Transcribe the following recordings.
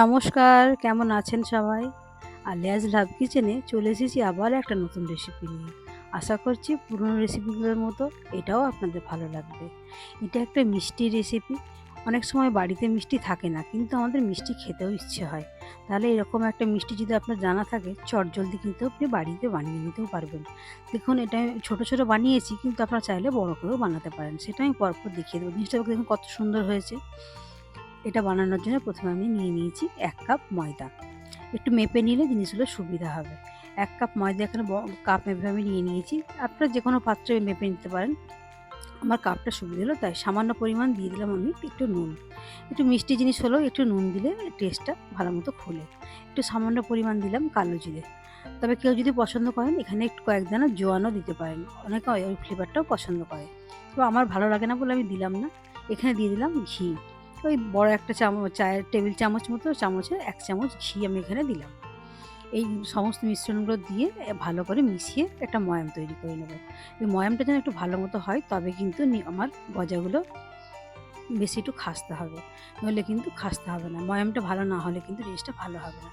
নমস্কার, কেমন আছেন সবাই? আর আলিয়াজ লাভ কিচেনে চলে এসেছি আবার একটা নতুন রেসিপি নিয়ে। আশা করছি পুরনো রেসিপিগুলোর মতো এটাও আপনাদের ভালো লাগবে। এটা একটা মিষ্টি রেসিপি অনেক সময় বাড়িতে মিষ্টি থাকে না, কিন্তু আমাদের মিষ্টি খেতেও ইচ্ছে হয়। তাহলে এরকম একটা মিষ্টি যদি আপনার জানা থাকে চটজলদি কিন্তু আপনি বাড়িতে বানিয়ে নিতেও পারবেন। দেখুন, এটা আমি ছোটো ছোটো বানিয়েছি, কিন্তু আপনারা চাইলে বড় করেও বানাতে পারেন। সেটা আমি পরপর দেখিয়ে দেবো। জিনিসটা দেখুন কত সুন্দর হয়েছে। এটা বানানোর জন্য প্রথমে আমি নিয়ে নিয়েছি এক কাপ ময়দা। একটু মেপে নিলে জিনিসগুলো সুবিধা হবে। এক কাপ ময়দা এখানে কাপ মেপে আমি নিয়ে নিয়েছি। আপনারা যে কোনো পাত্রে মেপে নিতে পারেন। আমার কাপটা সুবিধা হলো, তাই সামান্য পরিমাণ দিয়ে দিলাম আমি একটু নুন। একটু মিষ্টি জিনিস হলেও একটু নুন দিলে টেস্টটা ভালো মতো খোলে। একটু সামান্য পরিমাণ দিলাম কালো জিরে। তবে কেউ যদি পছন্দ করেন, এখানে একটু কয়েক দানা জোয়ানও দিতে পারেন। অনেকে ওই ফ্লেভারটাও পছন্দ করে। তো আমার ভালো লাগে না বলে আমি দিলাম না। এখানে দিয়ে দিলাম ঘি। ওই বড় একটা চামচ, চায়ের টেবিল চামচ মতো চামচে এক চামচ ঘি আমি এখানে দিলাম। এই সমস্ত মিশ্রণগুলো দিয়ে ভালো করে মিশিয়ে একটা ময়াম তৈরি করে নেব। এই ময়ামটা যেন একটু ভালো মতো হয়, তবে কিন্তু আমার গজাগুলো বেশি একটু খাসতে হবে। নইলে কিন্তু খাসতে হবে না। ময়ামটা ভালো না হলে কিন্তু জিনিসটা ভালো হবে না।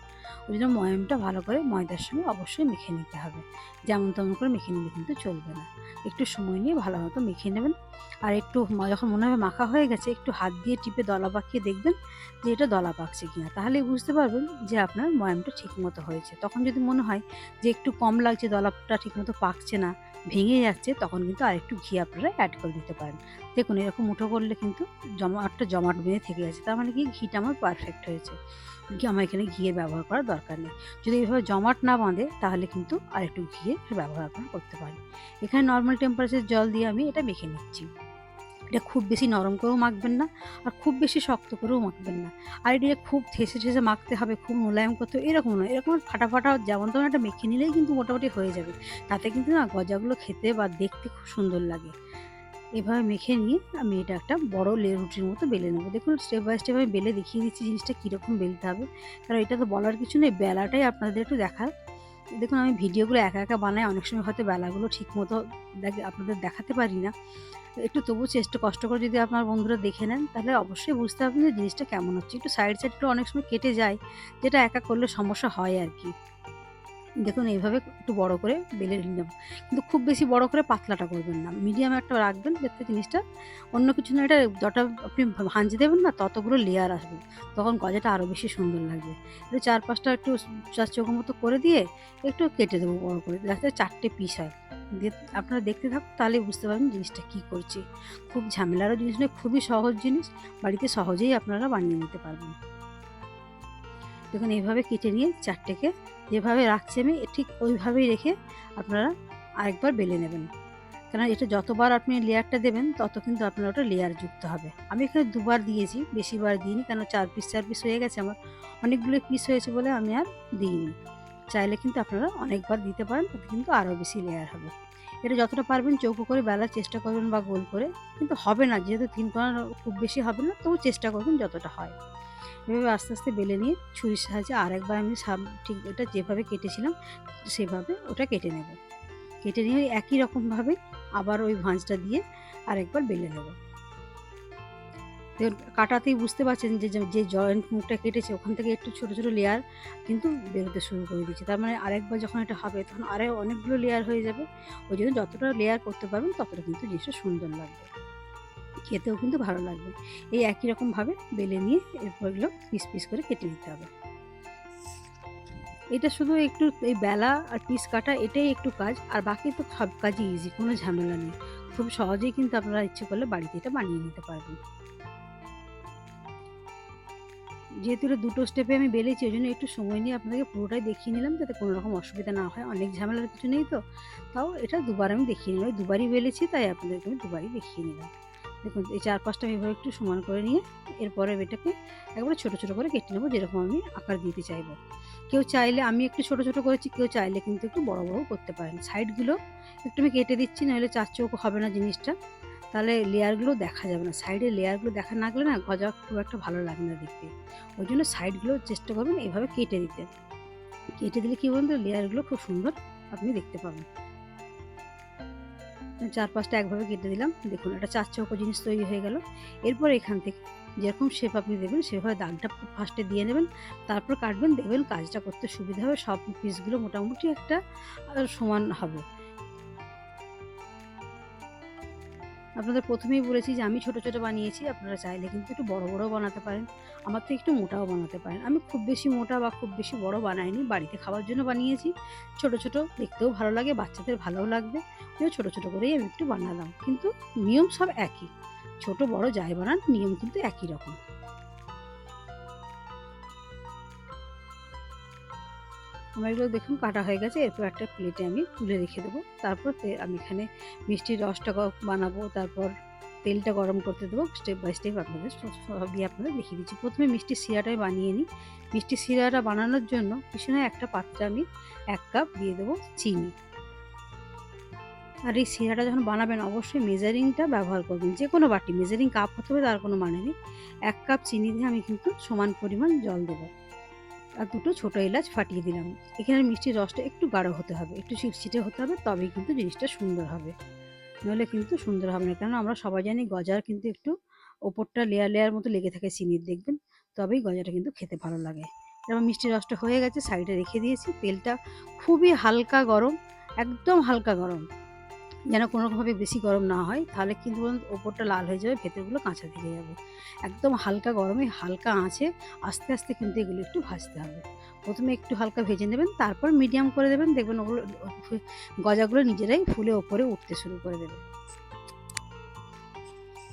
ওই জন্য ময়ামটা ভালো করে ময়দার সঙ্গে অবশ্যই মেখে নিতে হবে। যেমন তেমন করে মেখে নিলে কিন্তু চলবে না। একটু সময় নিয়ে ভালো মতো মেখে নেবেন। আর একটু যখন মনে হবে মাখা হয়ে গেছে, একটু হাত দিয়ে টিপে দলা পাকিয়ে দেখবেন যে এটা দলা পাকছে কিনা। তাহলে বুঝতে পারবেন যে আপনার ময়ামটা ঠিকমতো হয়েছে। তখন যদি মনে হয় যে একটু কম লাগছে, দলাটা ঠিকমতো পাকছে না ভেঙে যাচ্ছে, তখন কিন্তু আরেকটু ঘি আপনারা অ্যাড করে দিতে পারেন। দেখুন, এরকম মুঠো করলে কিন্তু জমাটটা জমাট বেঁধে থেকে যাচ্ছে, তার মানে কি ঘিটা আমার পারফেক্ট হয়েছে। আমার এখানে ঘিয়ের ব্যবহার করার দরকার নেই। যদি এইভাবে জমাট না বাঁধে, তাহলে কিন্তু আরেকটু ঘিয়ে ব্যবহার আপনারা করতে পারেন। এখানে নর্মাল টেম্পারেচার জল দিয়ে আমি এটা মেখে নিচ্ছি। এটা খুব বেশি নরম করেও মাখবেন না আর খুব বেশি শক্ত করেও মাখবেন না। আর এটা খুব ঠেসে ঠেসে মাখতে হবে, খুব মোলায়েম করতে হবে, এরকম নয়। এরকম ফাটা ফাটা যেমন তেমন একটা মেখে নিলেই কিন্তু মোটামুটি হয়ে যাবে। তাতে কিন্তু না গজাগুলো খেতে বা দেখতে খুব সুন্দর লাগে। এভাবে মেখে নিয়ে আমি এটা একটা বড় লে রুটির মতো বেলে নেব। দেখুন স্টেপ বাই স্টেপ আমি বেলে দেখিয়ে দিচ্ছি জিনিসটা কীরকম বেলতে হবে। কারণ এটা তো বলার কিছু নেই। বেলাটাই আপনাদের একটু দেখার দেখুন, আমি ভিডিওগুলো একা একা বানাই, অনেক সময় হয়তো বেলাগুলো ঠিক মতো আপনাদের দেখাতে পারি না। একটু তবু চেষ্টা, কষ্ট করে যদি আপনার বন্ধুরা দেখে নেন, তাহলে অবশ্যই বুঝতে পারবেন যে জিনিসটা কেমন হচ্ছে। একটু সাইড সাইড একটু অনেক সময় কেটে যায়, যেটা একা করলে সমস্যা হয় আর কি। দেখুন, এইভাবে একটু বড় করে বেলে নিলাম। কিন্তু খুব বেশি বড় করে পাতলাটা করবেন না। মিডিয়াম একটা রাখবেন যাতে জিনিসটা অন্য কিছু না, এটা যটা আপনি ভাঁজে দেবেন না, ততগুলো লেয়ার আসবে। তখন গজাটা আরও বেশি সুন্দর লাগবে। একটু চার পাঁচটা একটু চার চোখ মতো করে দিয়ে একটু কেটে দেবো বড় করে। যাতে চারটে পিস হয়। আপনারা দেখতে থাকুন, তাহলে বুঝতে পারবেন জিনিসটা কী করছি। খুব ঝামেলারও জিনিস নয়, খুবই সহজ জিনিস। বাড়িতে সহজেই আপনারা বানিয়ে নিতে পারবেন। দেখুন, এইভাবে কেটে নিয়ে চারটেকে যেভাবে রাখছি আমি, ঠিক ওইভাবেই রেখে আপনারা আরেকবার বেলে নেবেন। কেন এটা যতবার আপনি লেয়ারটা দেবেন, তত কিন্তু আপনার ওটা লেয়ার যুক্ত হবে। আমি এখানে দুবার দিয়েছি, বেশিবার দিইনি কেন চার পিস চার পিস হয়ে গেছে আমার। অনেকগুলো পিস হয়েছে বলে আমি আর দিইনি। চাইলে কিন্তু আপনারা অনেকবার দিতে পারেন, তাতে কিন্তু আরও বেশি লেয়ার হবে। এটা যতটা পারবেন চৌকো করে বেলার চেষ্টা করবেন বা গোল করে, কিন্তু হবে না, যেহেতু তিন কোনা খুব বেশি হবে না, তবু চেষ্টা করবেন যতটা হয়। এভাবে আস্তে আস্তে বেলে নিয়ে ছুরির সাহায্যে আরেকবার আমি সাব ঠিক ওটা যেভাবে কেটেছিলাম, সেভাবে ওটা কেটে নেব। কেটে নিয়ে একই রকমভাবে আবার ওই ভাঁজটা দিয়ে আরেকবার বেলে নেব। কাটাতেই বুঝতে পারছেন যে যে জয়েন্ট মুখটা কেটেছে, ওখান থেকে একটু ছোটো ছোটো লেয়ার কিন্তু বেরোতে শুরু করে দিচ্ছে তার মানে আরেকবার যখন এটা হবে, তখন আরও অনেকগুলো লেয়ার হয়ে যাবে। ওই জন্য যতটা লেয়ার করতে পারবেন, ততটা কিন্তু জিনিসটা সুন্দর লাগবে। খেতেও কিন্তু ভালো লাগবে। এই একই রকমভাবে বেলে নিয়ে এরপর এগুলো পিস পিস করে কেটে নিতে হবে। এটা শুধু একটু এই বেলা আর পিস কাটা, এটাই একটু কাজ। আর বাকি তো সব কাজই ইজি কোনো ঝামেলা নেই। খুব সহজেই কিন্তু আপনারা ইচ্ছে করলে বাড়িতে এটা বানিয়ে নিতে পারবেন। যেহেতু এটা দুটো স্টেপে আমি বেলেছি, ওই জন্য একটু সময় নিয়ে আপনাদেরকে পুরোটাই দেখিয়ে নিলাম যাতে কোনো রকম অসুবিধা না হয়। অনেক ঝামেলার কিছু নেই তো। তাও এটা দুবার আমি দেখিয়ে নিলাম। দুবারই বেলেছি, তাই আপনাদেরকে আমি দুবারই দেখিয়ে নিলাম। দেখুন, এই চার পাঁচটা এভাবে একটু সমান করে নিয়ে এরপরে এটাকে একবারে ছোটো ছোটো করে কেটে নেব, যেরকম আমি আকার দিতে চাইব। কেউ চাইলে, আমি একটু ছোটো ছোটো করেছি, কেউ চাইলে কিন্তু একটু বড় বড় করতে পারেন। সাইডগুলো একটু আমি কেটে দিচ্ছি, নাহলে চার চৌক হবে না জিনিসটা। তাহলে লেয়ারগুলো দেখা যাবে না। সাইডে লেয়ারগুলো দেখা না গেলে না গজা খুব একটা ভালো লাগে না দেখতে। ওই জন্য সাইডগুলো চেষ্টা করবেন এভাবে কেটে দিতে। কেটে দিলে কী বলুন তো লেয়ারগুলো খুব সুন্দর আপনি দেখতে পাবেন। চার পাঁচটা একভাবে কেটে দিলাম। দেখুন, একটা চার চৌকো জিনিস তৈরি হয়ে গেল। এরপর এখান থেকে যেরকম শেপ আপনি দেবেন সেভাবে দাগটা ফার্স্টে দিয়ে নেবেন। তারপর কাটবেন, দেখবেন কাজটা করতে সুবিধা হবে। সব পিসগুলো মোটামুটি একটা সমান হবে। আপনাদের প্রথমেই বলেছি যে আমি ছোট ছোট বানিয়েছি, আপনারা চাইলে কিন্তু একটু বড় বড় বানাতে পারেন। আমার থেকে একটু মোটাও বানাতে পারেন। আমি খুব বেশি মোটা বা খুব বেশি বড় বানাইনি, বাড়িতে খাওয়ার জন্য বানিয়েছি। ছোট ছোট দেখতেও ভালো লাগে, বাচ্চাদের ভালোও লাগবে। ওই ছোট ছোট করেই আমি একটু বানালাম। কিন্তু নিয়ম সব একই। ছোট, বড় যাই বানান, নিয়ম কিন্তু একই রকম। আমার এগুলো দেখুন, কাটা হয়ে গেছে। এরপর একটা প্লেটে আমি তুলে রেখে দেবো। তারপর আমি এখানে মিষ্টির রসটা বানাবো। তারপর তেলটা গরম করতে দেবো। স্টেপ বাই স্টেপ আপনাদের সব- সবই আপনাদের দেখিয়ে দিচ্ছি। প্রথমে মিষ্টির শিরাটাই বানিয়ে নিই। মিষ্টির শিরাটা বানানোর জন্য পিছনে একটা পাত্রে আমি এক কাপ দিয়ে দেবো চিনি। আর এই শিরাটা যখন বানাবেন, অবশ্যই মেজারিংটা ব্যবহার করবেন। যে কোনো বাটি মেজারিং কাপ হতে হবে তার কোনো মানে নেই। এক কাপ চিনি দিয়ে আমি কিন্তু সমান পরিমাণ জল দেবো। আর দুটো ছোটো এলাচ ফাটিয়ে দিলাম। এখানে মিষ্টির রসটা একটু গাঢ় হতে হবে, একটু চিটচিটে হতে হবে, তবেই কিন্তু জিনিসটা সুন্দর হবে। নইলে কিন্তু সুন্দর হবে না কেন আমরা সবাই জানি গজার কিন্তু একটু ওপরটা লেয়ার লেয়ার মতো লেগে থাকে চিনির দেখবেন? তবেই গজাটা কিন্তু খেতে ভালো লাগে। এবার মিষ্টির রসটা হয়ে গেছে, সাইডে রেখে দিয়েছি। তেলটা খুবই হালকা গরম, একদম হালকা গরম। যেন কোনোভাবে বেশি গরম না হয়, তাহলে কিন্তু ওপরটা লাল হয়ে যাবে, ভেতরগুলো কাঁচা থেকে যাবে। একদম হালকা গরমে হালকা আঁচে আস্তে আস্তে কিন্তু এগুলো একটু ভাজতে হবে। প্রথমে একটু হালকা ভেজে নেবেন, তারপর মিডিয়াম করে দেবেন, দেখবেন ওগুলো গজাগুলো নিজেরাই ফুলে ওপরে উঠতে শুরু করে দেবে।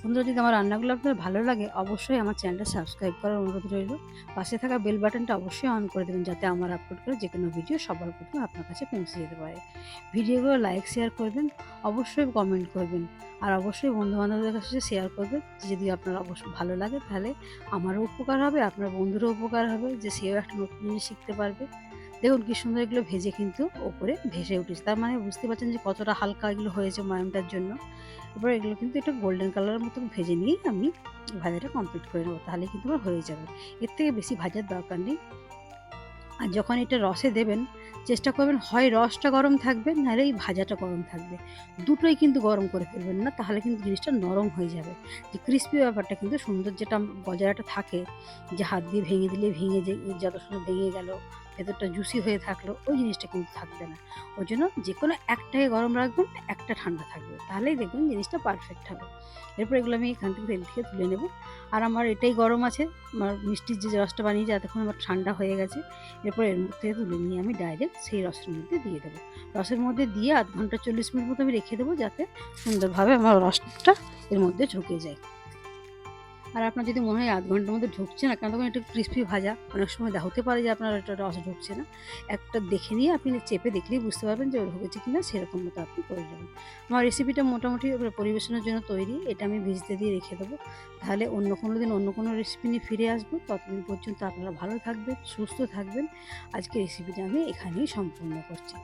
বন্ধুরা যদি আমার রান্নাগুলো আপনার ভালো লাগে, অবশ্যই আমার চ্যানেলটা সাবস্ক্রাইব করার অনুরোধ রইল। পাশে থাকা বেল বাটনটা অবশ্যই অন করে দেবেন যাতে আমার আপলোড করে যে কোনো ভিডিও সবার প্রথমে আপনার কাছে পৌঁছে যেতে পারে। ভিডিওগুলো লাইক শেয়ার করবেন, অবশ্যই কমেন্ট করবেন। আর অবশ্যই বন্ধুবান্ধবদের কাছে শেয়ার করবেন যদি আপনার অবশ্যই ভালো লাগে তাহলে আমারও উপকার হবে, আপনার বন্ধুরও উপকার হবে যে সেও একটা নতুন জিনিস শিখতে পারবে। দেখুন কি সুন্দর এগুলো ভেজে কিন্তু ওপরে ভেসে উঠেছে। তার মানে বুঝতে পারছেন যে কতটা হালকা এগুলো হয়েছে ময়ামটার জন্য। এবার এগুলো কিন্তু একটু গোল্ডেন কালারের মতো ভেজে নিয়েই আমি ভাজাটা কমপ্লিট করে নেব, তাহলে কিন্তু আমার হয়ে যাবে। এর থেকে বেশি ভাজার দরকার নেই। আর যখন এটা রসে দেবেন, চেষ্টা করবেন হয় রসটা গরম থাকবে, নাহলে এই ভাজাটা গরম থাকবে। দুটোই কিন্তু গরম করে ফেলবেন না, তাহলে কিন্তু জিনিসটা নরম হয়ে যাবে। যে ক্রিস্পি ব্যাপারটা কিন্তু সুন্দর যেটা গজাটা থাকে, যে হাত দিয়ে ভেঙে দিলে ভেঙে যে যত সুন্দর ভেঙে গেল ভেতরটা জুসি হয়ে থাকল ওই জিনিসটা কিন্তু থাকবে না। ওই জন্য যে কোনো একটাকে গরম রাখবেন, একটা ঠান্ডা থাকবে। তাহলেই দেখবেন জিনিসটা পারফেক্ট হবে। এরপর এগুলো আমি এখান থেকে তেল থেকে তুলে নেব। আর আমার এটাই গরম আছে, আমার মিষ্টির যে রসটা বানিয়েছি, এতক্ষণ আমার ঠান্ডা হয়ে গেছে। এরপর এর মধ্যে তুলে নিয়ে আমি ডাইরেক্ট সেই রসের মধ্যে দিয়ে দেবো। রসের মধ্যে দিয়ে আধ ঘণ্টা চল্লিশ মিনিট মতো আমি রেখে দেবো যাতে সুন্দরভাবে আমার রসটা এর মধ্যে ঢুকে যায়। আর আপনার যদি মনে হয় আধ ঘণ্টার মধ্যে ঢুকছে না, কারণ তখন একটু ক্রিস্পি ভাজা, অনেক সময় হতে পারে যে আপনার একটা রস ঢুকছে না। একটা দেখে নিয়ে আপনি চেপে দেখলেই বুঝতে পারবেন যে ঢুকেছে কিনা, সেরকম মতো আপনি করে দেবেন আমার রেসিপিটা মোটামুটি পরিবেশনের জন্য তৈরি, এটা আমি ভিজতে দিয়ে রেখে দেবো। তাহলে অন্য কোনো দিন অন্য কোনো রেসিপি নিয়ে ফিরে আসব। ততদিন পর্যন্ত আপনারা ভালো থাকবেন, সুস্থ থাকবেন। আজকে রেসিপিটা আমি এখানেই সম্পূর্ণ করছি।